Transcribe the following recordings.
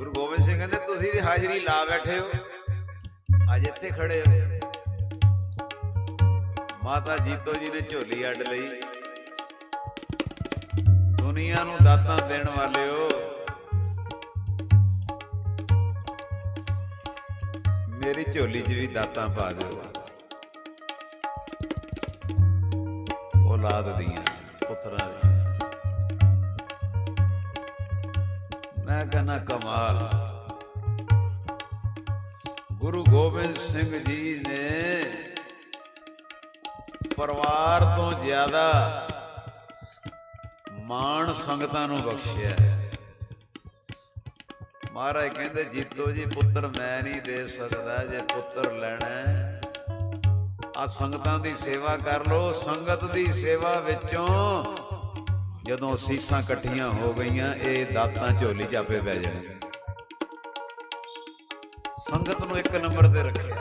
ਗੁਰੂ ਗੋਬਿੰਦ ਸਿੰਘ ਕਹਿੰਦੇ, ਤੁਸੀਂ ਦੀ ਹਾਜ਼ਰੀ ਲਾ ਬੈਠੇ ਹੋ। ਅੱਜ ਇੱਥੇ ਖੜੇ ਹੋ। ਮਾਤਾ ਜੀਤੋ ਜੀ ਨੇ ਝੋਲੀ ਅੱਡ ਲਈ। ਦੁਨੀਆ ਨੂੰ ਦਾਤਾਂ ਦੇਣ ਵਾਲਿਓ ਮੇਰੀ ਝੋਲੀ 'ਚ ਵੀ ਦਾਤਾਂ ਪਾ ਦਿਓ। ਔਲਾਦ ਦੀਆਂ ਪੁੱਤਰਾਂ ਦੀਆਂ। ਮੈਂ ਕਹਿੰਦਾ ਕਮਾਲ। ਗੁਰੂ ਗੋਬਿੰਦ ਸਿੰਘ ਜੀ ਨੇ ਪਰਿਵਾਰ ਤੋਂ ਜ਼ਿਆਦਾ ਮਾਣ ਸੰਗਤਾਂ ਨੂੰ ਬਖਸ਼ਿਆ ਮਹਾਰਾਜ ਕਹਿੰਦੇ, ਜੀਤੋ ਜੀ, ਪੁੱਤਰ ਮੈਂ ਨਹੀਂ ਦੇ ਸਕਦਾ, ਜੇ ਪੁੱਤਰ ਲੈਣਾ ਆ ਸੰਗਤਾਂ ਦੀ ਸੇਵਾ ਕਰ ਲੋ ਸੰਗਤ ਦੀ ਸੇਵਾ ਵਿੱਚੋਂ ਜਦੋਂ ਸੀਸਾਂ ਇਕੱਠੀਆਂ ਹੋ ਗਈਆਂ, ਇਹ ਦਾਤਾਂ ਝੋਲੀ 'ਚ ਆਪੇ ਪੈ ਜਾਣ। ਸੰਗਤ ਨੂੰ ਇੱਕ ਨੰਬਰ ਤੇ ਰੱਖਿਆ।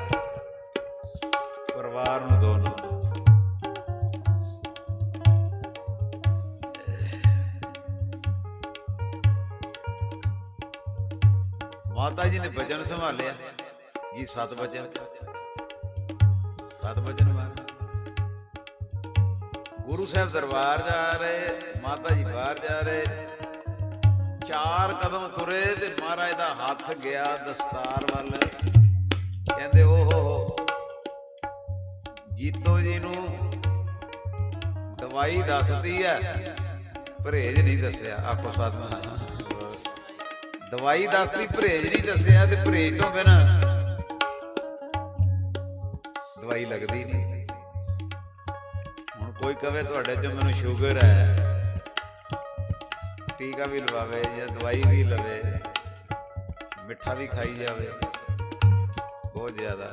ਪਰਿਵਾਰ ਨੂੰ ਦੋ ਨੰਬਰ। ਮਾਤਾ ਜੀ ਨੇ ਵਚਨ ਸੰਭਾਲਿਆ। ਜੀ ਸਤ ਵਚਨ ਸਤ ਵਚਨ ਮਾਰ ਗੁਰੂ ਸਾਹਿਬ ਦਰਬਾਰ ਜਾ ਰਹੇ, ਮਾਤਾ ਜੀ ਬਾਹਰ ਜਾ ਰਹੇ। ਚਾਰ ਕਦਮ ਤੁਰੇ ਤੇ ਮਹਾਰਾਜ ਦਾ ਹੱਥ ਗਿਆ ਦਸਤਾਰ ਵੱਲ। ਕਹਿੰਦੇ, ਓਹੋ, ਜੀਤੋ ਜੀ ਨੂੰ ਦਵਾਈ ਦੱਸਦੀ ਹੈ। ਪਰਹੇਜ ਨਹੀਂ ਦੱਸਿਆ ਆਖੋ ਸਤਨਾਮ ਦਵਾਈ ਦੱਸਦੀ, ਪਰਹੇਜ ਨਹੀਂ ਦੱਸਿਆ ਤੇ ਪਰਹੇਜ ਤੋਂ ਬਿਨਾ ਦਵਾਈ ਲੱਗਦੀ ਨਹੀਂ। ਕੋਈ ਕਵੇ ਤੁਹਾਡੇ ਚ ਮੈਨੂੰ ਸ਼ੂਗਰ ਹੈ। ਟੀਕਾ ਵੀ ਲਵਾਵੇ ਜਾਂ ਦਵਾਈ ਵੀ ਲਵੇ, ਮਿੱਠਾ ਵੀ ਖਾਈ ਜਾਵੇ, ਬਹੁਤ ਜ਼ਿਆਦਾ।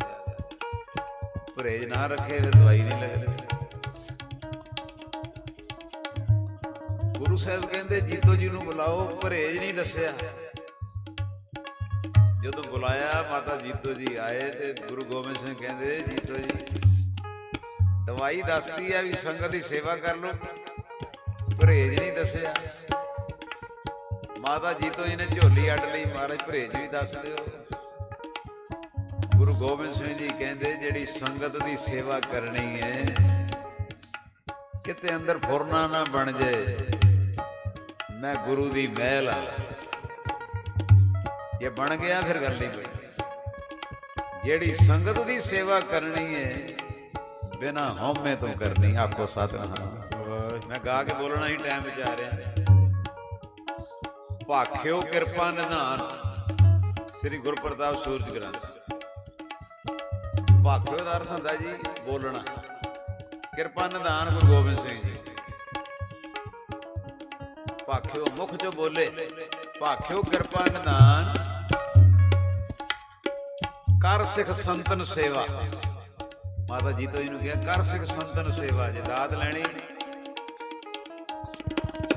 ਪਰਹੇਜ ਨਾ ਰੱਖੇ ਤੇ ਦਵਾਈ ਨਹੀਂ ਲੱਗਦੀ। ਗੁਰੂ ਸਾਹਿਬ ਕਹਿੰਦੇ, ਜੀਤੋ ਜੀ ਨੂੰ ਬੁਲਾਓ, ਪਰਹੇਜ ਨਹੀਂ ਦੱਸਿਆ। ਜਦੋਂ ਬੁਲਾਇਆ, ਮਾਤਾ ਜੀਤੋ ਜੀ ਆਏ ਤੇ ਗੁਰੂ ਗੋਬਿੰਦ ਸਿੰਘ ਕਹਿੰਦੇ, ਜੀਤੋ ਜੀ ਦਵਾਈ ਦੱਸਦੀ ਆ ਵੀ ਸੰਗਤ ਦੀ ਸੇਵਾ ਕਰ ਲੋ ਪਰਹੇਜ ਨਹੀਂ ਦੱਸਿਆ। ਮਾਤਾ ਜੀਤੋ ਜੀ ਨੇ ਝੋਲੀ ਅੱਡ ਲਈ, ਮਹਾਰਾਜ ਪਰਹੇਜ ਵੀ ਦੱਸ ਦਿਓ। ਗੁਰੂ ਗੋਬਿੰਦ ਸਿੰਘ ਜੀ ਕਹਿੰਦੇ, ਜਿਹੜੀ ਸੰਗਤ ਦੀ ਸੇਵਾ ਕਰਨੀ ਹੈ, ਕਿਤੇ ਅੰਦਰ ਫੁਰਨਾ ਨਾ ਬਣ ਜਾਏ। ਮੈਂ ਗੁਰੂ ਦੀ ਮਹਿਲ ਆ। ਜੇ ਬਣ ਗਿਆ, ਫਿਰ ਗੱਲ ਨਹੀਂ ਕੋਈ। ਜਿਹੜੀ ਸੰਗਤ ਦੀ ਸੇਵਾ ਕਰਨੀ ਹੈ ਬਿਨਾ ਹਉਮੈ ਤੋਂ ਕਰਨੀ ਆਖੋ ਸਤਨਾਮ। ਮੈਂ ਗਾ ਕੇ ਬੋਲਣਾ ਹੀ ਟਾਈਮ ਵਿੱਚ ਆ ਰਿਹਾ। ਭਾਖਿਓ ਕਿਰਪਾ ਨਿਧਾਨ, ਸ੍ਰੀ ਗੁਰਪ੍ਰਤਾਪ ਸੂਰਜ ਗ੍ਰੰਥ। ਭਾਖਿਓ ਦਾ ਅਰਥ ਹੁੰਦਾ ਜੀ ਬੋਲਣਾ। ਕਿਰਪਾ ਨਿਧਾਨ ਗੁਰੂ ਗੋਬਿੰਦ ਸਿੰਘ ਜੀ। ਭਾਖਿਓ ਮੁਖ ਜੋ ਬੋਲੇ, ਭਾਖਿਓ ਕਿਰਪਾ ਨਿਧਾਨ। ਕਰ ਸਿੱਖ ਸੰਤਨ ਸੇਵਾ। ਮਾਤਾ ਜੀ ਤੋਂ ਇਹਨੂੰ ਕਿਹਾ, ਕਰ ਸਿੱਖ ਸੰਤਨ ਸੇਵਾ, ਜੇ ਦਾਤ ਲੈਣੀ।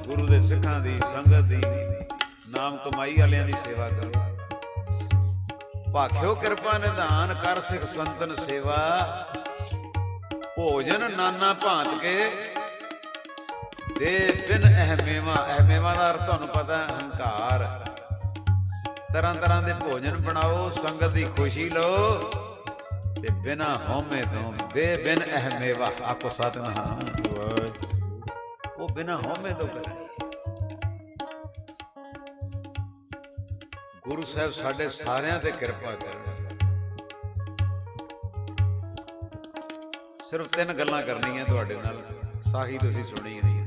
ਗੁਰੂ ਦੇ ਸਿੱਖਾਂ ਦੀ, ਸੰਗਤ ਦੀ, ਨਾਮ ਕਮਾਈ ਵਾਲਿਆਂ ਦੀ ਸੇਵਾ ਕਰੋ। ਭਾਖਿਓ ਕਿਰਪਾ ਨਿਧਾਨ, ਕਰ ਸਿੱਖ ਸੰਤਨ ਸੇਵਾ। ਭੋਜਨ ਨਾਨਾ ਭਾਂਤ ਕੇ ਦੇ ਬਿਨ ਅਹਮੇਵਾ ਅਹਮੇਵਾ ਦਾ ਅਰਥ ਤੁਹਾਨੂੰ ਪਤਾ ਹੈ, ਹੰਕਾਰ। ਤਰ੍ਹਾਂ ਤਰ੍ਹਾਂ ਦੇ ਭੋਜਨ ਬਣਾਓ, ਸੰਗਤ ਦੀ ਖੁਸ਼ੀ ਲਓ। ਤੇ ਬਿਨਾ ਹਉਮੈ ਤੋਂ ਬੇ ਬਿਨ ਅਹਮੇਵਾ ਆਪੋ ਸਤਨਾਮ। ਉਹ ਬਿਨਾ ਹਉਮੈ ਤੋਂ ਕਰਨੀ ਗੁਰੂ ਸਾਹਿਬ ਸਾਡੇ ਸਾਰਿਆਂ ਤੇ ਕਿਰਪਾ ਕਰਨ ਸਿਰਫ ਤਿੰਨ ਗੱਲਾਂ ਕਰਨੀਆਂ ਤੁਹਾਡੇ ਨਾਲ ਸਾਹੀ ਤੁਸੀਂ ਸੁਣੀ ਨਹੀਂ।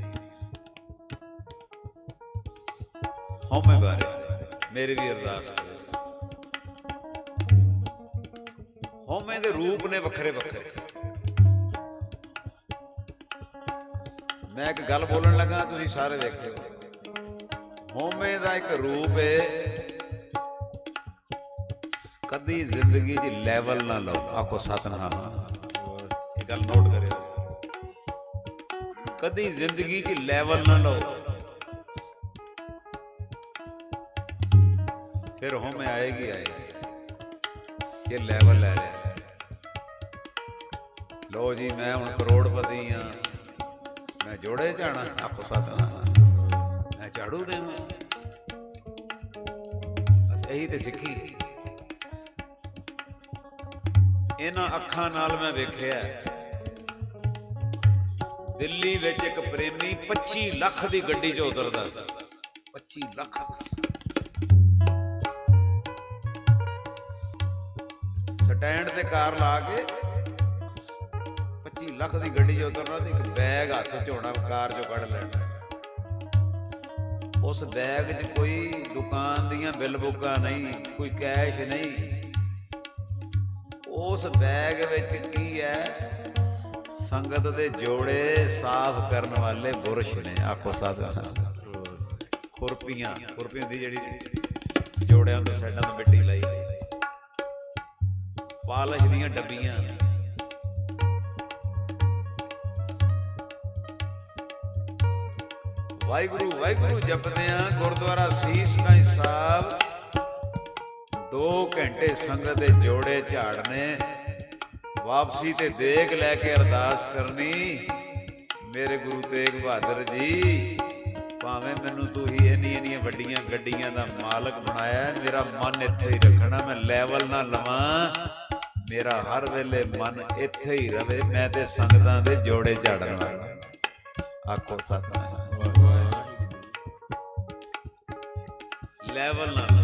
ਹਉਮੈ ਬਾਰੇ ਮੇਰੀ ਵੀ ਅਰਦਾਸ ਕਰੋ। ਹੋਮੇ ਦੇ ਰੂਪ ਨੇ ਵੱਖਰੇ ਵੱਖਰੇ। ਮੈਂ ਇੱਕ ਗੱਲ ਬੋਲਣ ਲੱਗਾ, ਤੁਸੀਂ ਸਾਰੇ ਵੇਖਿਓ ਹੋਮੇ ਦਾ ਇੱਕ ਰੂਪ ਏ, ਕਦੀ ਜ਼ਿੰਦਗੀ 'ਚ ਲੈਵਲ ਨਾ ਲਓ। ਆਖੋ ਸਤਨਾਮ। ਇਹ ਗੱਲ ਨੋਟ ਕਰਿਓ। ਕਦੀ ਜ਼ਿੰਦਗੀ 'ਚ ਲੈਵਲ ਨਾ ਲਓ। ਫਿਰ ਹੋਮੇ ਆਏਗੀ ਆਏਗੀ। ਇਹ ਲੈਵਲ ਲੈ ਰਿਹਾ। ਮੈਂ ਹੁਣ ਕਰੋੜਪਤੀ ਆ। ਮੈਂ ਜੋੜੇ ਜਾਣਾ ਆਖੋ ਸਤਨਾਮ ਮੈਂ ਝਾੜੂ ਦੇਵਾਂ। ਬਸ ਇਹੀ ਤੇ ਸਿੱਖੀ। ਇਹਨਾਂ ਅੱਖਾਂ ਨਾਲ ਮੈਂ ਵੇਖਿਆ। ਦਿੱਲੀ ਵਿੱਚ ਇੱਕ ਪ੍ਰੇਮੀ 25 ਲੱਖ ਦੀ ਗੱਡੀ 'ਚ ਉਤਰਦਾ। 25 ਲੱਖ। ਸਟੈਂਡ ਤੇ ਕਾਰ ਲਾ ਕੇ ਲੱਖ ਦੀ ਗੱਡੀ 'ਚ ਉਤਰਨਾ ਤੇ ਇੱਕ ਬੈਗ ਹੱਥ 'ਚ ਹੋਣਾ, ਕਾਰ 'ਚੋਂ ਕੱਢ ਲੈਣਾ। ਉਸ ਬੈਗ 'ਚ ਕੋਈ ਦੁਕਾਨ ਦੀਆਂ ਬਿੱਲ ਬੁੱਕਾਂ ਨਹੀਂ, ਕੋਈ ਕੈਸ਼ ਨਹੀਂ। ਉਸ ਬੈਗ ਵਿੱਚ ਕੀ ਹੈ? ਸੰਗਤ ਦੇ ਜੋੜੇ ਸਾਫ਼ ਕਰਨ ਵਾਲੇ ਬੁਰਸ਼ ਨੇ, ਆਖੋ ਸਾਧ ਖੁਰਪੀਆਂ ਖੁਰਪੀਆਂ ਦੀ ਜਿਹੜੀ ਜੋੜਿਆਂ ਤੋਂ ਸਾਈਡਾਂ ਤੋਂ ਮਿੱਟੀ ਲਾਈ। ਪਾਲਸ਼ ਦੀਆਂ ਡੱਬੀਆਂ। ਵਾਹਿਗੁਰੂ ਵਾਹਿਗੁਰੂ ਜਪਦੇ ਆ ਗੁਰਦੁਆਰਾ ਸੀਸ ਗੰਜ ਸਾਹਿਬ। 2 ਘੰਟੇ ਸੰਗਤ ਦੇ ਜੋੜੇ ਝਾੜਨੇ। ਵਾਪਸੀ ਤੇ ਦੇਗ ਲੈ ਕੇ ਅਰਦਾਸ ਕਰਨੀ। ਮੇਰੇ ਗੁਰੂ ਤੇਗ ਬਹਾਦਰ ਜੀ, ਭਾਵੇਂ ਮੈਨੂੰ ਤੂੰ ਹੀ ਇੰਨੀ ਇੰਨੀਆਂ ਵੱਡੀਆਂ ਗੱਡੀਆਂ ਦਾ ਮਾਲਕ ਬਣਾਇਆ ਮੇਰਾ ਮਨ ਇੱਥੇ ਹੀ ਰੱਖਣਾ, ਮੈਂ ਲੈਵਲ ਨਾ ਲਵਾਂ। ਮੇਰਾ ਹਰ ਵੇਲੇ ਮਨ ਇੱਥੇ ਹੀ ਰਵੇ, ਮੈਂ ਤੇ ਸੰਗਤਾਂ ਦੇ ਜੋੜੇ ਝਾੜਨ ਵਾਲਾ ਆਖੋ ਸਤਨਾਮ ਲੈਵਲ ਨਾ ਲਵਾਂ ਰਿਦ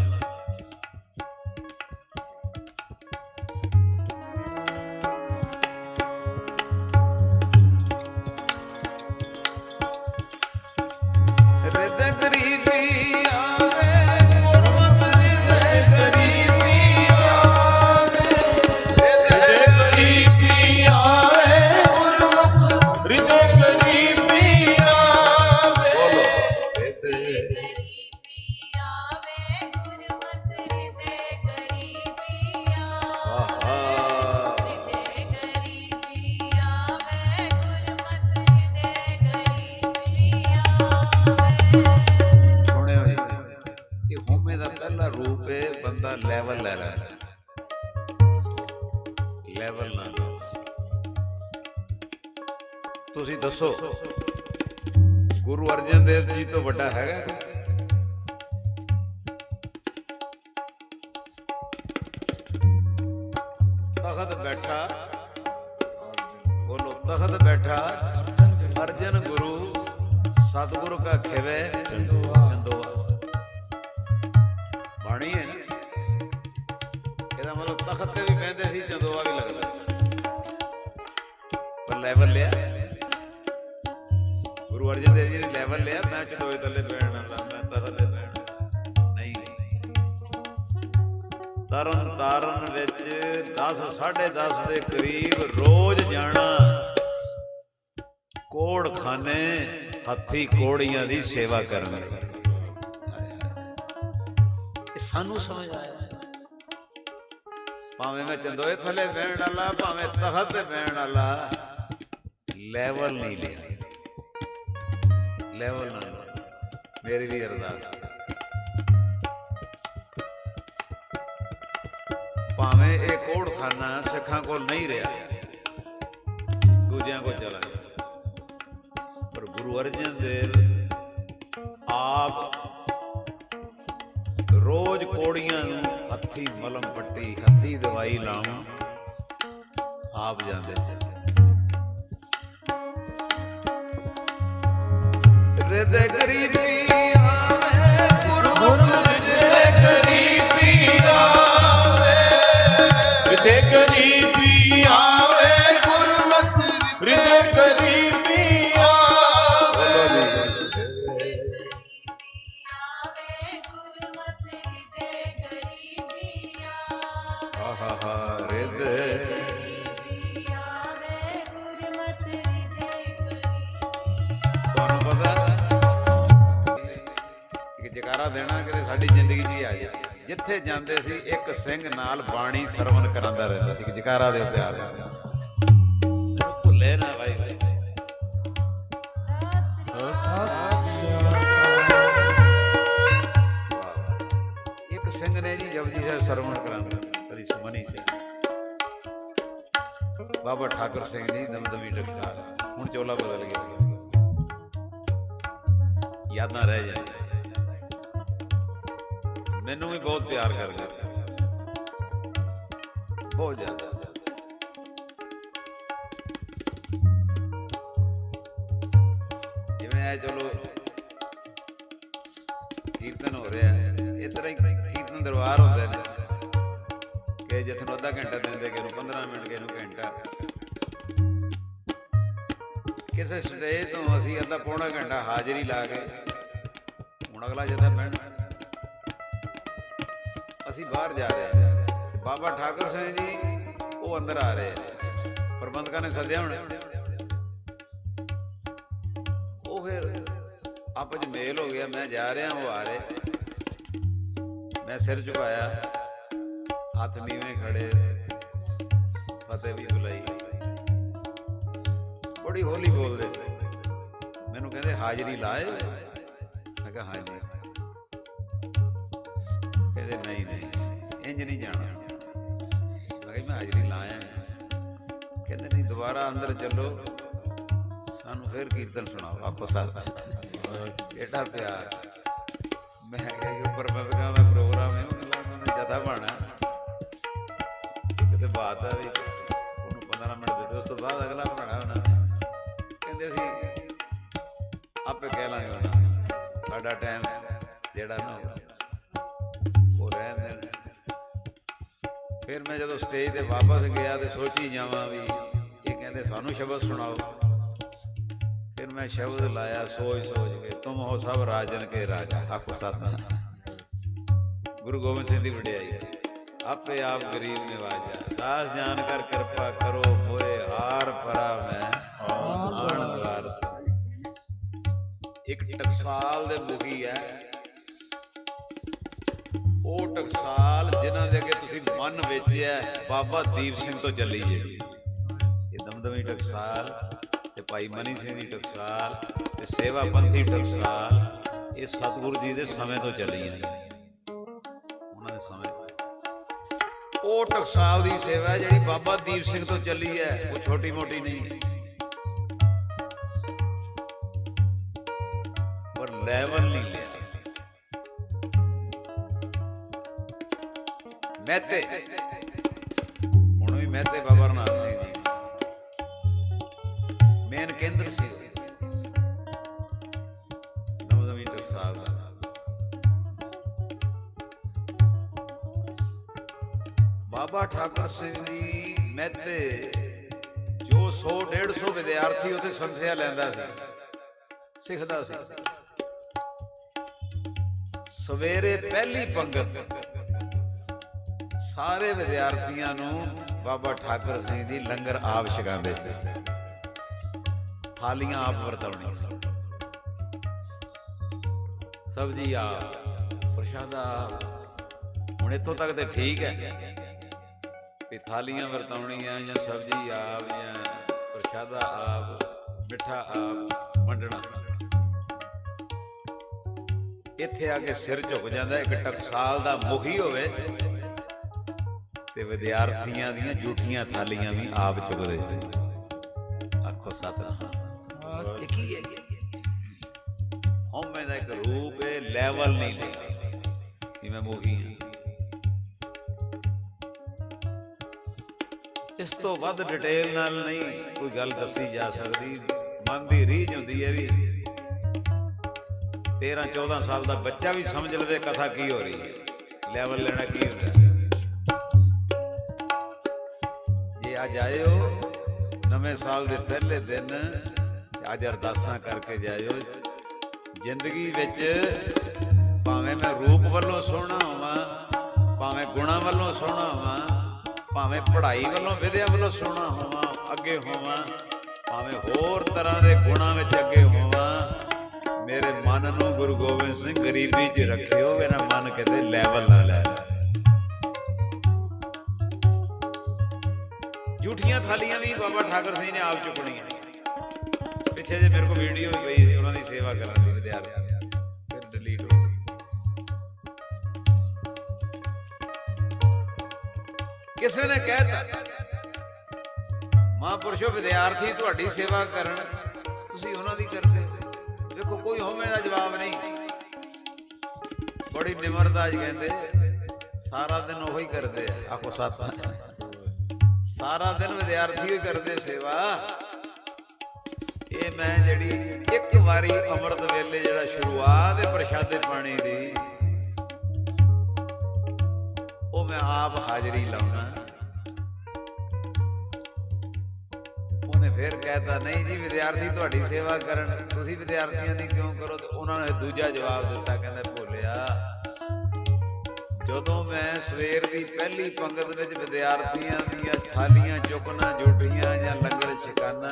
ਅਰਜਨ ਦੇਵ ਜੀ ਤੋਂ ਵੱਡਾ ਹੈਗਾ ਤਖਤ ਬੈਠਾ। ਬੋਲੋ, ਤਖਤ ਬੈਠਾ। ਅਰਜਨ ਗੁਰੂ, ਸਤਿਗੁਰੂ ਕਾ ਖਿਵੇ, ਚੰਦੋਆ। ਬਾਣੀ ਹੈ ਇਹਦਾ ਮਤਲਬ ਤਖਤ ਤੇ ਵੀ ਕਹਿੰਦੇ ਸੀ, ਚੰਦੋਆ ਵੀ ਲੱਗਦਾ। ਪਰ ਲੈਵਲ ਲਿਆ। ਦੇਵ ਲਿਆ ਮੈਂ ਚੰਦੋਏ ਥੱਲੇ ਬਹਿਣ ਵਾਲਾ ਮੈਂ ਤਖਤ ਤੇ ਬਹਿਣ ਨਹੀਂ। ਤਰਨ ਤਾਰਨ ਵਿੱਚ 10 10:30 ਦੇ ਕਰੀਬ ਰੋਜ਼ ਜਾਣਾ। ਕੋੜ ਖਾਨੇ ਹੱਥੀ ਕੋੜੀਆਂ ਦੀ ਸੇਵਾ ਕਰਨ ਇਹ ਸਾਨੂੰ ਸਮਝ ਆਇਆ। ਭਾਵੇਂ ਮੈਂ ਚੰਦੋਏ ਥੱਲੇ ਬਹਿਣ ਵਾਲਾ, ਭਾਵੇਂ ਤਖਤ ਤੇ ਬਹਿਣ ਵਾਲਾ ਲੈਵਲ ਨਹੀਂ ਲਿਆ। ਲੈਵਲ ਨਾ ਮੇਰੀ ਵੀ ਅਰਦਾਸ ਭਾਵੇਂ ਇਹ ਕੋੜ ਸਿੱਖਾਂ ਕੋਲ ਨਹੀਂ ਰਿਹਾ, ਦੂਜਿਆਂ ਕੋਲ ਚਲਾ ਗਿਆ। ਪਰ ਗੁਰੂ ਅਰਜਨ ਦੇਵ ਆਪ ਰੋਜ਼ ਕੋੜੀਆਂ ਨੂੰ ਹੱਥੀ ਮਲਮ ਪੱਟੀ, ਹੱਥੀ ਦਵਾਈ ਲਾਉਣ, ਆਪ ਜਾਂਦੇ ਸੀ। ਰਿਦ ਗਰੀਬੀ ਸਿੰਘ ਨਾਲ ਬਾਣੀ ਸਰਵਨ ਕਰਾਂਦਾ ਰਹਿੰਦਾ ਸੀ ਜਕਾਰਾ ਦੇ ਪਿਆਰ ਨਾਲ ਭੁੱਲੇ ਨਾ ਭਾਈ ਇੱਕ ਸਿੰਘ ਨੇ ਜੀ ਜਪਜੀ ਸਾਹਿਬ ਸਰਵਣ ਕਰਾਂਦਾ ਕਦੀ ਸੁਮਨੀ ਸੀ। ਬਾਬਾ ਠਾਕਰ ਸਿੰਘ ਜੀ ਦਮਦਮੀ ਟਕਸਾਲ ਹੁਣ ਚੋਲਾ ਬਦਲ ਗਿਆ। ਯਾਦਾਂ ਰਹਿ ਜਾਂਦੀਆਂ। ਮੈਨੂੰ ਵੀ ਬਹੁਤ ਪਿਆਰ ਕਰਦੇ। ਬਹੁਤ ਜ਼ਿਆਦਾ ਜਿਵੇਂ ਇਹ ਚਲੋ ਕੀਰਤਨ ਹੋ ਰਿਹਾ ਇਸ ਤਰ੍ਹਾਂ ਹੀ ਕੀਰਤਨ ਦਰਬਾਰ ਹੁੰਦੇ ਨੇ ਕਿ ਜਿੱਥੇ ਨੂੰ ਅੱਧਾ ਘੰਟਾ ਦਿੰਦੇ ਕਿ ਨੂੰ 15 ਮਿੰਟ ਕਿ ਨੂੰ ਘੰਟਾ। ਕਿਸੇ ਸਟੇਜ ਤੋਂ ਅਸੀਂ ਅੱਧਾ ਪੌਣਾ ਘੰਟਾ ਹਾਜ਼ਰੀ ਲਾ ਕੇ ਹੁਣ ਅਗਲਾ ਜਦਾ ਬਹਿਣ। ਅਸੀਂ ਬਾਹਰ ਜਾ ਰਹੇ ਹਾਂ। ਬਾਬਾ ਠਾਕਰ ਸਿੰਘ ਜੀ, ਉਹ ਅੰਦਰ ਆ ਰਹੇ ਪ੍ਰਬੰਧਕਾਂ ਨੇ ਸੱਦਿਆ ਹੁਣ। ਉਹ ਫਿਰ ਆਪਸ ਮੇਲ ਹੋ ਗਿਆ, ਮੈਂ ਜਾ ਰਿਹਾ, ਉਹ ਆ ਰਹੇ। ਮੈਂ ਸਿਰ ਝੁਕਾਇਆ, ਹੱਥ ਨੀਵੇਂ ਖੜੇ, ਫਤਿਹ ਵੀ ਬੁਲਾਈ। ਬੜੀ ਹੌਲੀ ਬੋਲਦੇ ਸੀ। ਮੈਨੂੰ ਕਹਿੰਦੇ, ਹਾਜ਼ਰੀ ਲਾਏ? ਮੈਂ ਕਿਹਾ ਹਾਂਜੀ ਕਹਿੰਦੇ, ਨਹੀਂ ਨਹੀਂ ਇੰਜ ਨਹੀਂ ਜਾਣਾ। ਮੈਂ ਕਿਹਾ ਮੈਂ ਹਾਜ਼ਰੀ ਲਾਇਆ ਕਹਿੰਦੇ ਨਹੀਂ, ਦੁਬਾਰਾ ਅੰਦਰ ਚੱਲੋ। ਸਾਨੂੰ ਫਿਰ ਕੀਰਤਨ ਸੁਣਾਓ ਆਪੋ ਸਾਥ ਏਡਾ ਪਿਆਰ। ਮੈਂ ਕਿਹਾ ਕਿ ਪ੍ਰਬੰਧਕਾਂ ਦਾ ਪ੍ਰੋਗਰਾਮ ਹੈ ਉਹਨਾਂ ਨੇ ਜਥਾ ਬਾਣਾ ਕਿਤੇ ਬਾਤ ਆ ਵੀ ਉਹਨੂੰ 15 ਮਿੰਟ ਦੇ ਉਸ ਤੋਂ ਬਾਅਦ ਅਗਲਾ ਬਣਾਣਾ ਉਹਨਾਂ ਕਹਿੰਦੇ ਅਸੀਂ ਆਪੇ ਕਹਿ ਲਾਂਗੇ ਉਹਨਾਂ ਸਾਡਾ ਟਾਈਮ ਜਿਹੜਾ ਨਾ ਉਹ ਰਹਿੰਦੇ ਨੇ ਫਿਰ ਮੈਂ ਜਦੋਂ ਸਟੇਜ ਤੇ ਵਾਪਸ ਗਿਆ ਤੇ ਸੋਚੀ ਜਾਵਾਂ ਵੀ ਇਹ ਕਹਿੰਦੇ ਸਾਨੂੰ ਸ਼ਬਦ ਸੁਣਾਓ। ਫਿਰ ਮੈਂ ਸ਼ਬਦ ਲਾਇਆ ਸੋਚ ਸੋਚ ਕੇ, ਤੁਮ ਹੋ ਸਭ ਰਾਜਨ ਕੇ ਰਾਜਾ ਆਖੋ ਸਤਨਾਮ ਗੁਰੂ ਗੋਬਿੰਦ ਸਿੰਘ ਦੀ ਵਡਿਆਈ ਆਪੇ ਆਪ ਗਰੀਬ ਨਿਵਾਜਾ, ਦਾਸ ਜਾਣ ਕਰ ਕਿਰਪਾ ਕਰੋ ਹੋਏ ਹਾਰ ਪਰਾ ਮੈਂ ਆਣ ਦਵਾਰ ਇੱਕ ਟਕਸਾਲ ਦੇ ਮੁਖੀ ਹੈ। ਉਹ ਟਕਸਾਲ ਜਿਨ੍ਹਾਂ ਦੇ ਅੱਗੇ ਤੁਸੀਂ ਮਨ ਵੇਚਿਆ, ਬਾਬਾ ਦੀਪ ਸਿੰਘ ਤੋਂ ਚੱਲੀ ਜਿਹੜੀ ਇਹ ਦਮਦਮੀ ਟਕਸਾਲ ਤੇ ਭਾਈ ਮਨੀ ਸਿੰਘ ਦੀ ਟਕਸਾਲ ਤੇ ਸੇਵਾ ਪੰਥੀ ਟਕਸਾਲ, ਇਹ ਸਤਿਗੁਰੂ ਜੀ ਦੇ ਸਮੇਂ ਤੋਂ ਚੱਲੀਆਂ ਉਹਨਾਂ ਦੇ ਸਮੇਂ ਉਹ ਟਕਸਾਲ ਦੀ ਸੇਵਾ ਜਿਹੜੀ ਬਾਬਾ ਦੀਪ ਸਿੰਘ ਤੋਂ ਚੱਲੀ ਹੈ, ਉਹ ਛੋਟੀ ਮੋਟੀ ਨਹੀਂ। ਪਰ ਲੈਵਲ ਮਹਤੇ। ਹੁਣ ਵੀ ਮਹਤੇ ਬਾਬਾ ਨਾਮ ਸਿੰਘ ਜੀ। ਮੇਨ ਕੇਂਦਰ ਸੀ ਨਵਦਮੀ ਟਕਸਾਲ ਦਾ। ਬਾਬਾ ਠਾਕਰ ਸਿੰਘ ਜੀ, ਮਹਤੇ, ਜੋ 100 150 ਵਿਦਿਆਰਥੀ ਉੱਥੇ ਸੰਥਿਆ ਲੈਂਦਾ ਸੀ। ਸਿੱਖਦਾ ਸੀ। ਸਵੇਰੇ ਪਹਿਲੀ ਪੰਗਤ ਸਾਰੇ ਵਿਦਿਆਰਥੀਆਂ ਨੂੰ ਬਾਬਾ ਠਾਕੁਰ ਸਿੰਘ ਜੀ ਲੰਗਰ ਆਪ ਛਕਾਉਂਦੇ ਸੀ। ਥਾਲੀਆਂ ਆਪ ਵਰਤਾਉਣੀ ਸਬਜੀ ਆਪ ਪ੍ਰਸ਼ਾਦਾ ਆਪ। ਹੁਣ ਇੱਥੋਂ ਤੱਕ ਤੇ ਠੀਕ ਹੈ ਵੀ ਥਾਲੀਆਂ ਵਰਤਾਉਣੀਆਂ ਜਾਂ ਸਬਜੀ ਆਪ ਜਾਂ ਪ੍ਰਸ਼ਾਦਾ ਆਪ, ਮਿੱਠਾ ਆਪ ਵੰਡਣਾ। ਇੱਥੇ ਆ ਕੇ ਸਿਰ ਝੁਕ ਜਾਂਦਾ, ਇੱਕ ਟਕਸਾਲ ਦਾ ਮੁਖੀ ਹੋਵੇ। ਤੇ ਵਿਦਿਆਰਥੀਆਂ ਦੀਆਂ ਝੂਠੀਆਂ ਥਾਲੀਆਂ ਵੀ ਆਪ ਚੁਗਦੇ ਆਖੋ ਸਤਨਾਮ। ਇਹ ਕੀ ਹੈ? ਹਉਮੈ ਦਾ ਇੱਕ ਰੂਪ ਹੈ ਲੈਵਲ ਨਹੀਂ ਲਿਆ ਕਿ ਮੈਂ ਮੋਹੀ ਇਸ ਤੋਂ ਵੱਧ ਡਿਟੇਲ ਨਾਲ ਨਹੀਂ ਕੋਈ ਗੱਲ ਦੱਸੀ ਜਾ ਸਕਦੀ। ਮਨ ਦੀ ਰੀਝ ਹੁੰਦੀ ਹੈ ਵੀ 13 14 ਸਾਲ ਦਾ ਬੱਚਾ ਵੀ ਸਮਝ ਲਵੇ ਕਥਾ ਕੀ ਹੋ ਰਹੀ ਹੈ। ਲੈਵਲ ਲੈਣਾ ਕੀ ਹੁੰਦਾ? ਜੇ ਅੱਜ ਨਵੇਂ ਸਾਲ ਦੇ ਪਹਿਲੇ ਦਿਨ, ਤੇ ਅੱਜ ਅਰਦਾਸਾਂ ਕਰਕੇ ਜਾਇਓ। ਜ਼ਿੰਦਗੀ ਵਿੱਚ ਭਾਵੇਂ ਮੈਂ ਰੂਪ ਵੱਲੋਂ ਸੋਹਣਾ ਹੋਵਾਂ, ਭਾਵੇਂ ਗੁਣਾਂ ਵੱਲੋਂ ਸੋਹਣਾ ਹੋਵਾਂ, ਭਾਵੇਂ ਪੜ੍ਹਾਈ ਵੱਲੋਂ, ਵਿਦਿਆ ਵੱਲੋਂ ਸੋਹਣਾ ਹੋਵਾਂ, ਅੱਗੇ ਹੋਵਾਂ, ਭਾਵੇਂ ਹੋਰ ਤਰ੍ਹਾਂ ਦੇ ਗੁਣਾਂ ਵਿੱਚ ਅੱਗੇ ਹੋਵਾਂ, ਮੇਰੇ ਮਨ ਨੂੰ ਗੁਰੂ ਗੋਬਿੰਦ ਸਿੰਘ ਗਰੀਬੀ 'ਚ ਰੱਖਿਓ, ਮੇਰਾ ਮਨ ਕਿਤੇ ਲੈਵਲ ਨਾ ਲੈ। ਥਾਲੀਆਂ ਵੀ ਬਾਬਾ ਠਾਕਰ ਸਿੰਘ ਨੇ ਆਪ ਚੁੱਕਣੀਆਂ। ਪਿੱਛੇ ਜੇ ਮੇਰੇ ਕੋਲ ਵੀਡੀਓ ਪਈ ਉਹਨਾਂ ਦੀ ਸੇਵਾ ਕਰਨ ਦੀ, ਵਿਦਿਆਰਥੀਆਂ ਦੀ। ਫਿਰ ਡਿਲੀਟ ਹੋ ਗਈ। ਕਿਸੇ ਨੇ ਕਹਿਤਾ, ਮਹਾਂਪੁਰਸ਼ੋ, ਵਿਦਿਆਰਥੀ, ਤੁਹਾਡੀ ਸੇਵਾ ਕਰਨ, ਤੁਸੀਂ ਉਹਨਾਂ ਦੀ ਕਰਦੇ ਹੋ। ਦੇਖੋ, ਕੋਈ ਹੋਵੇਂ ਦਾ ਜਵਾਬ ਨਹੀਂ। ਬੜੀ ਨਿਮਰਤਾ ਜੀ ਕਹਿੰਦੇ, ਸਾਰਾ ਦਿਨ ਉਹੀ ਕਰਦੇ ਆ, ਆਖੋ ਸੱਤ ਸਾਰਾ ਦਿਨ ਵਿਦਿਆਰਥੀ ਹੀ ਕਰਦੇ ਸੇਵਾ। ਇਹ ਮੈਂ ਜਿਹੜੀ ਇੱਕ ਵਾਰੀ ਅੰਮ੍ਰਿਤ ਵੇਲੇ ਜਿਹੜਾ ਸ਼ੁਰੂਆਤ ਹੈ ਪ੍ਰਸ਼ਾਦੇ ਪਾਣੀ ਦੀ, ਉਹ ਮੈਂ ਆਪ ਹਾਜ਼ਰੀ ਲਾਉਣਾ। ਉਹਨੇ ਫਿਰ ਕਹਿਤਾ, ਨਹੀਂ ਜੀ, ਵਿਦਿਆਰਥੀ ਤੁਹਾਡੀ ਸੇਵਾ ਕਰਨ, ਤੁਸੀਂ ਵਿਦਿਆਰਥੀਆਂ ਦੀ ਕਿਉਂ ਕਰੋ? ਤੇ ਉਹਨਾਂ ਨੇ ਦੂਜਾ ਜਵਾਬ ਦਿੱਤਾ, ਕਹਿੰਦਾ, ਭੋਲਿਆ ਜਦੋਂ ਮੈਂ ਸਵੇਰ ਦੀ ਪਹਿਲੀ ਪੰਗਤ ਵਿੱਚ ਵਿਦਿਆਰਥੀਆਂ ਦੀਆਂ ਥਾਲੀਆਂ ਚੁੱਕਣਾ, ਜੁਟੀਆਂ ਜਾਂ ਲੰਗਰ ਛਕਾਨਾ,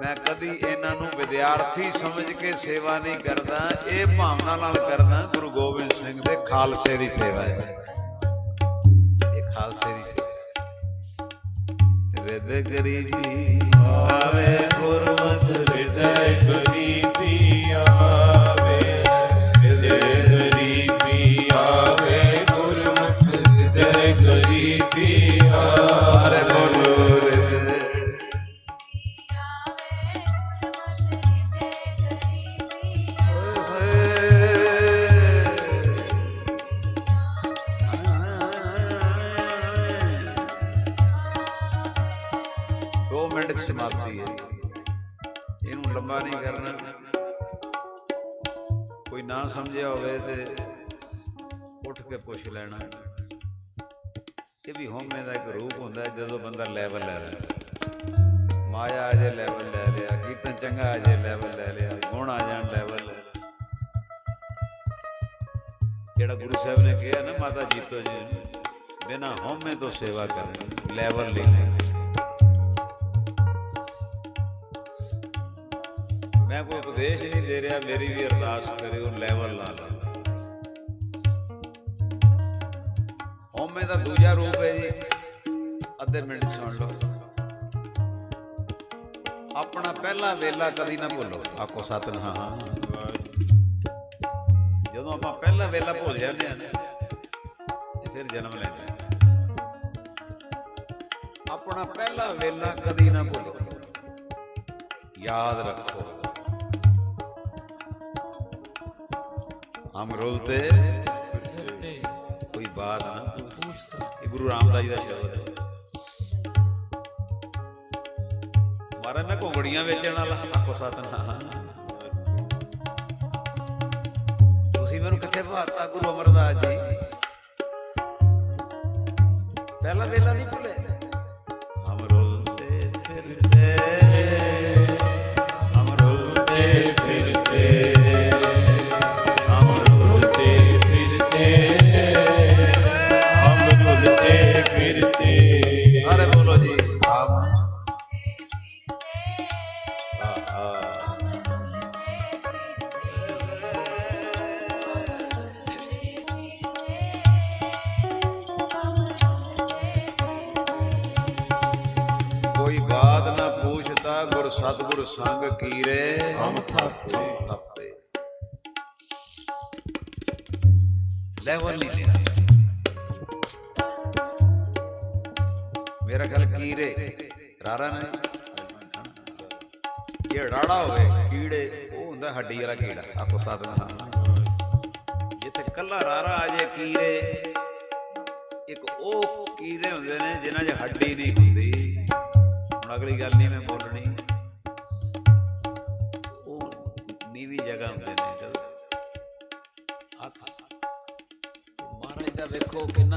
ਮੈਂ ਕਦੀ ਇਹਨਾਂ ਨੂੰ ਵਿਦਿਆਰਥੀ ਸਮਝ ਕੇ ਸੇਵਾ ਨਹੀਂ ਕਰਦਾ, ਇਹ ਭਾਵਨਾ ਨਾਲ ਕਰਦਾ ਗੁਰੂ ਗੋਬਿੰਦ ਸਿੰਘ ਦੇ ਖਾਲਸੇ ਦੀ ਸੇਵਾ ਹੈ। ਇਹ ਖਾਲਸੇ ਦੀ ਸੇਵਾ ਰਿਦ ਗਰੀਬੀ ਆਵੇ। ਦੋ ਮਿੰਟ ਸਮਾਪਤੀ ਹੈ। ਇਹਨੂੰ ਲੰਬਾ ਨਹੀਂ ਕਰਨਾ। ਕੋਈ ਨਾ ਸਮਝਿਆ ਹੋਵੇ ਤੇ ਉੱਠ ਕੇ ਪੁੱਛ ਲੈਣਾ। ਇਹ ਵੀ ਹੋਮੇ ਦਾ ਇੱਕ ਰੂਪ ਹੁੰਦਾ ਜਦੋਂ ਬੰਦਾ ਲੈਵਲ ਲੈ ਰਿਹਾ। ਮਾਇਆ ਅਜੇ ਲੈਵਲ ਲੈ ਲਿਆ ਕੀਰਤਨ ਚੰਗਾ ਅਜੇ ਲੈਵਲ ਲੈ ਲਿਆ ਗੁਣ ਆ ਜਾਣ ਲੈਵਲ ਜਿਹੜਾ ਗੁਰੂ ਸਾਹਿਬ ਨੇ ਕਿਹਾ ਨਾ, ਮਾਤਾ ਜੀਤੋ ਜੀ, ਬਿਨਾ ਹੋਮੇ ਤੋਂ ਸੇਵਾ ਕਰਨ ਲੈਵਲ ਲੈ ਉਪਦੇਸ਼ ਨਹੀਂ ਦੇ ਰਿਹਾ, ਮੇਰੀ ਵੀ ਅਰਦਾਸ ਕਰਿਓ ਲੈਵਲ ਲਾ ਹਉਮੈ ਦਾ ਦੂਜਾ ਰੂਪ ਹੈ ਜੀ, ਅੱਧੇ ਮਿੰਟ ਸੁਣ ਲਓ। ਆਪਣਾ ਪਹਿਲਾ ਵੇਲਾ ਕਦੀ ਨਾ ਭੁੱਲੋ। ਆਖੋ ਸਤਨਾਮ। ਜਦੋਂ ਆਪਾਂ ਪਹਿਲਾ ਵੇਲਾ ਭੁੱਲ ਜਾਂਦੇ ਆ ਤੇ ਫਿਰ ਜਨਮ ਲੈਂਦੇ ਆਪਣਾ ਪਹਿਲਾ ਵੇਲਾ ਕਦੀ ਨਾ ਭੁੱਲੋ। ਯਾਦ ਰੱਖੋ। ਹਮ ਰੋਲਤੇ ਕੋਈ ਬਾਤ ਨਾ ਇਹ ਗੁਰੂ ਰਾਮਦਾਸ ਜੀ ਦਾ ਸ਼ਬਦ ਹੈ। ਮਹਾਰਾਜ, ਮੈਂ ਘੁੰਗੜੀਆਂ ਵੇਚਣ ਵਾਲਾ ਆਖੋ ਸਤਨਾਮ। ਤੁਸੀਂ ਮੈਨੂੰ ਕਿੱਥੇ ਭਾਤਾ ਗੁਰੂ ਅਮਰਦਾਸ ਜੀ? ਪਹਿਲਾਂ ਵੇਲਾ ਨਹੀਂ ਭੁੱਲੇ। ਸੰਗ ਕੀਰੇ। ਹਮ ਥਾਪੇ ਥਾਪੇ ਲੈਵਲ ਨਹੀਂ ਲਿਆ ਮੇਰਾ ਖਿਆਲ ਕੀਰੇ। ਰਾਰਾ ਨੇ। ਇਹ ਰਾੜਾ ਹੋਵੇ ਕੀੜੇ ਉਹ ਹੁੰਦਾ ਹੱਡੀ ਵਾਲਾ ਕੀੜਾ। ਆਪੋ ਸਤਨਾਮ ਜਿੱਥੇ ਕੱਲਾ ਰਾਰਾ ਆ ਜੇ ਕੀੜੇ ਇੱਕ ਉਹ ਕੀੜੇ ਹੁੰਦੇ ਨੇ ਜਿਨ੍ਹਾਂ 'ਚ ਹੱਡੀ ਨਹੀਂ ਹੁੰਦੀ। ਹੁਣ ਅਗਲੀ ਗੱਲ ਨਹੀਂ ਮੈਂ ਬੋਲਣੀ।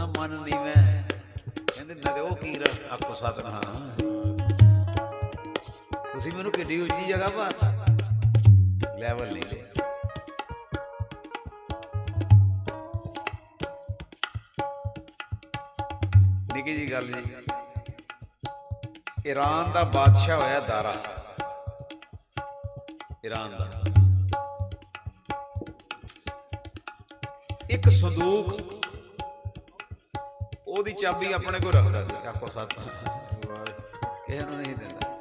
ਵੇਖੋ ਮਨ ਨੀਵੇਂ। ਹੈ ਕਹਿੰਦੇ ਨਾ ਤੇ ਉਹ ਕੀੜਾ ਆਖੋ ਸਤਨਾਮ। ਤੁਸੀਂ ਮੈਨੂੰ ਕਿੱਡੀ ਉੱਚੀ ਜਗ੍ਹਾ ਪਾਤਾ ਲੈਵਲ ਨਹੀਂ ਲਿਆ। ਨਿੱਕੀ ਜੀ ਗੱਲ ਜੀ। ਈਰਾਨ ਦਾ ਬਾਦਸ਼ਾਹ ਹੋਇਆ ਦਾਰਾ। ਈਰਾਨ ਦਾ। ਇੱਕ ਸੰਦੂਕ ਉਹਦੀ ਚਾਬੀ ਆਪਣੇ ਕੋਲ ਰੱਖਦਾ ਸੀ ਆਖੋ ਸੱਤ। ਕਿਸੇ ਨੂੰ ਨਹੀਂ ਦਿੰਦਾ।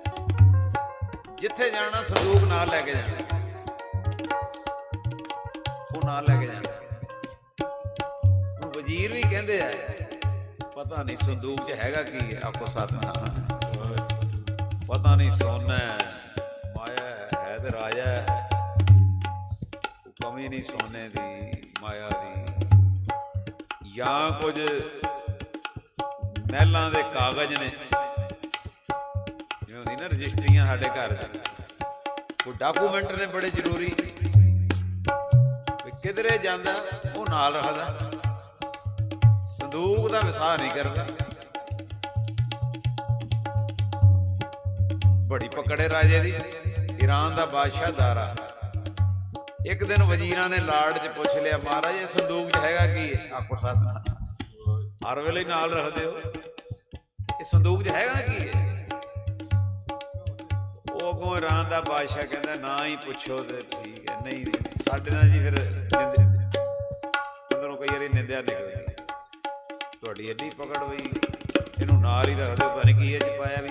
ਜਿੱਥੇ ਜਾਣਾ ਸੰਦੂਕ ਨਾਲ ਲੈ ਕੇ ਜਾਣਾ। ਉਹ ਨਾਲ ਲੈ ਕੇ ਜਾਣਾ। ਹੁਣ ਵਜ਼ੀਰ ਵੀ ਕਹਿੰਦੇ ਆ ਪਤਾ ਨਹੀਂ ਸੰਦੂਕ 'ਚ ਹੈਗਾ ਕੀ ਹੈ ਆਖੋ ਸਤਨਾਮ ਪਤਾ ਨਹੀਂ ਸੋਨਾ ਮਾਇਆ ਹੈ, ਤੇ ਰਾਜਾ ਹੈ। ਕਮੀ ਨਹੀਂ ਸੋਨੇ ਦੀ ਮਾਇਆ ਦੀ। ਜਾਂ ਕੁਝ ਮਹਿਲਾਂ ਦੇ ਕਾਗਜ਼ ਨੇ। ਜਿਵੇਂ ਹੁੰਦੀ ਨਾ ਰਜਿਸਟਰੀਆਂ ਸਾਡੇ ਘਰ 'ਚ ਕੋਈ ਡਾਕੂਮੈਂਟ ਨੇ ਬੜੇ ਜ਼ਰੂਰੀ। ਕਿਧਰੇ ਜਾਂਦਾ, ਉਹ ਨਾਲ ਰੱਖਦਾ। ਸੰਦੂਕ ਦਾ ਵਿਸਾਹ ਨਹੀਂ ਕਰਦਾ। ਬੜੀ ਪਕੜੇ ਰਾਜੇ ਦੀ। ਈਰਾਨ ਦਾ ਬਾਦਸ਼ਾਹ ਦਾਰਾ। ਇੱਕ ਦਿਨ ਵਜ਼ੀਰਾਂ ਨੇ ਲਾਰਡ 'ਚ ਪੁੱਛ ਲਿਆ, ਮਹਾਰਾਜ, ਇਹ ਸੰਦੂਕ 'ਚ ਹੈਗਾ ਕੀ ਹੈ? ਆਖੋ ਸਾਥ ਹਰ ਵੇਲੇ ਨਾਲ ਰੱਖਦੇ ਹੋ। ਸੰਦੂਕ 'ਚ ਹੈਗਾ ਕੀ? ਹੈ ਉਹ ਅੱਗੋਂ ਈਰਾਨ ਦਾ ਬਾਦਸ਼ਾਹ ਕਹਿੰਦਾ, ਨਾ ਹੀ ਪੁੱਛੋ ਤੇ ਠੀਕ ਹੈ, ਨਹੀਂ ਸਾਡੇ ਨਾਲ ਜੀ ਫਿਰ ਅੰਦਰੋਂ ਕਈ ਵਾਰੀ ਨਿੰਦਿਆ ਨਿਕਲਦੀ ਤੁਹਾਡੀ ਐਡੀ ਪਕੜ ਹੋਈ ਇਹਨੂੰ ਨਾਲ ਹੀ ਰੱਖਦੇ ਹੋ ਪਤਾ ਨਹੀਂ ਕੀ ਇਹ ਚ ਪਾਇਆ ਵੀ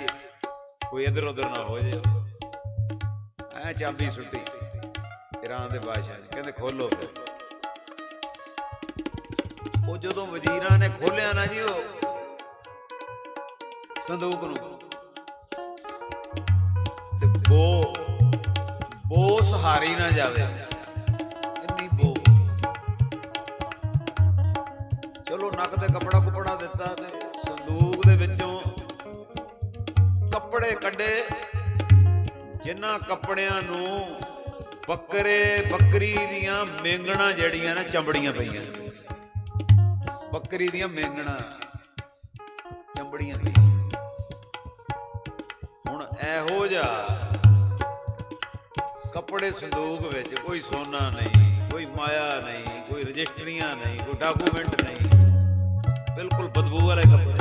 ਕੋਈ ਇੱਧਰ ਉੱਧਰ ਨਾ ਹੋ ਜੇ। ਐ ਚਾਬੀ ਸੁੱਟੀ ਈਰਾਨ ਦੇ ਬਾਦਸ਼ਾਹ ਨੇ, ਕਹਿੰਦੇ ਖੋਲੋ ਫਿਰ। ਉਹ ਜਦੋਂ ਵਜ਼ੀਰਾਂ ਨੇ ਖੋਲਿਆ ਨਾ ਜੀ, ਉਹ ਸੰਦੂਕ ਨੂੰ ਤੇ ਬੋ ਬੋ ਸਹਾਰੀ ਨਾ ਜਾਵੇ। ਇੰਨੀ ਬੋ। ਚਲੋ ਨੱਕ ਤੇ ਕੱਪੜਾ ਕੁਪੜਾ ਦਿੱਤਾ ਤੇ ਸੰਦੂਕ ਦੇ ਵਿੱਚੋਂ ਕੱਪੜੇ ਕੱਢੇ। ਜਿਨ੍ਹਾਂ ਕੱਪੜਿਆਂ ਨੂੰ ਬੱਕਰੇ ਬੱਕਰੀ ਦੀਆਂ ਮੇਂਗਣਾ ਜਿਹੜੀਆਂ ਨੇ ਚੰਬੜੀਆਂ ਪਈਆਂ। ਬੱਕਰੀ ਦੀਆਂ ਮੇਂਗਣਾ, ਚੰਬੜੀਆਂ ਪਈਆਂ। ਇਹੋ ਜਿਹਾ ਕੱਪੜੇ ਸੰਦੂਕ ਵਿੱਚ ਕੋਈ ਸੋਨਾ ਨਹੀਂ, ਕੋਈ ਮਾਇਆ ਨਹੀਂ, ਕੋਈ ਰਜਿਸਟਰੀਆਂ ਨਹੀਂ, ਕੋਈ ਡਾਕੂਮੈਂਟ ਨਹੀਂ। ਬਿਲਕੁਲ ਬਦਬੂ ਵਾਲੇ ਕੱਪੜੇ।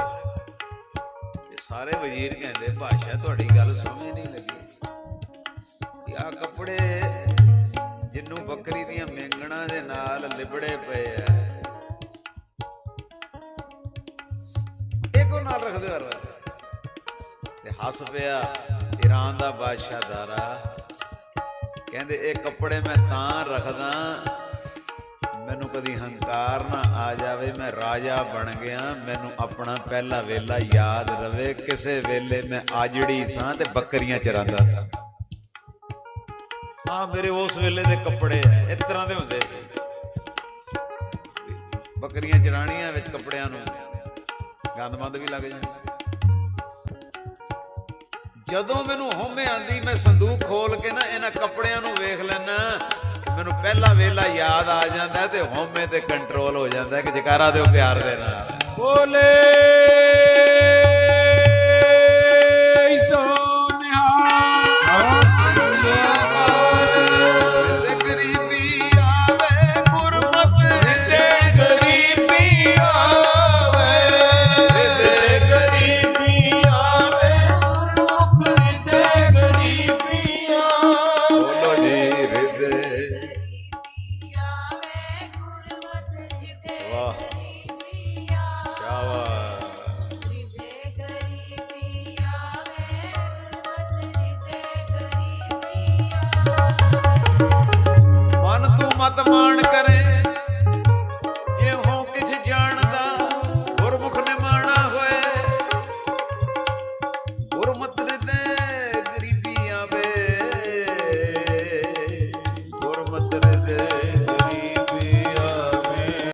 ਇਹ ਸਾਰੇ ਵਜ਼ੀਰ ਕਹਿੰਦੇ, ਭਾਸ਼ਾ ਤੁਹਾਡੀ ਗੱਲ ਸਮਝ ਨਹੀਂ ਲੱਗੀ। ਆ ਕੱਪੜੇ ਜਿੰਨੂੰ ਬੱਕਰੀ ਦੀਆਂ ਮੇਂਗਣਾ ਦੇ ਨਾਲ ਲਿਬੜੇ ਪਏ ਆ। ਇਹ ਕੋ ਨਾਲ ਰੱਖਦੇ ਹੋ ਹੱਸ ਪਿਆ ਈਰਾਨ ਦਾ ਬਾਦਸ਼ਾਹ ਦਾਰਾ। ਕਹਿੰਦੇ ਇਹ ਕੱਪੜੇ ਮੈਂ ਤਾਂ ਰੱਖਦਾ ਮੈਨੂੰ ਕਦੀ ਹੰਕਾਰ ਨਾ ਆ ਜਾਵੇ ਮੈਂ ਰਾਜਾ ਬਣ ਗਿਆ ਮੈਨੂੰ ਆਪਣਾ ਪਹਿਲਾ ਵੇਲਾ ਯਾਦ ਰਵੇ ਕਿਸੇ ਵੇਲੇ ਮੈਂ ਆਜੜੀ ਸਾਂ ਤੇ ਬੱਕਰੀਆਂ ਚਰਾਂਦਾ ਸਾਂ। ਆ ਮੇਰੇ ਉਸ ਵੇਲੇ ਦੇ ਕੱਪੜੇ ਆ ਇਸ ਤਰ੍ਹਾਂ ਦੇ ਹੁੰਦੇ ਸੀ। ਬੱਕਰੀਆਂ ਚਰਾਣੀਆਂ ਵਿੱਚ ਕੱਪੜਿਆਂ ਨੂੰ ਗੰਦਮੰਦ ਵੀ ਲੱਗ ਜਾਂਦਾ। ਜਦੋਂ ਮੈਨੂੰ ਹੋਮੇ ਆਂਦੀ, ਮੈਂ ਸੰਦੂਕ ਖੋਲ ਕੇ ਨਾ ਇਹਨਾਂ ਕੱਪੜਿਆਂ ਨੂੰ ਵੇਖ ਲੈਣਾ ਮੈਨੂੰ ਪਹਿਲਾ ਵੇਲਾ ਯਾਦ ਆ ਜਾਂਦਾ ਤੇ ਹੋਮੇ ਤੇ ਕੰਟਰੋਲ ਹੋ ਜਾਂਦਾ ਕਿ ਜਕਾਰਾ ਦਿਓ ਪਿਆਰ ਦੇ ਨਾਲ। ਬੋਲੇ।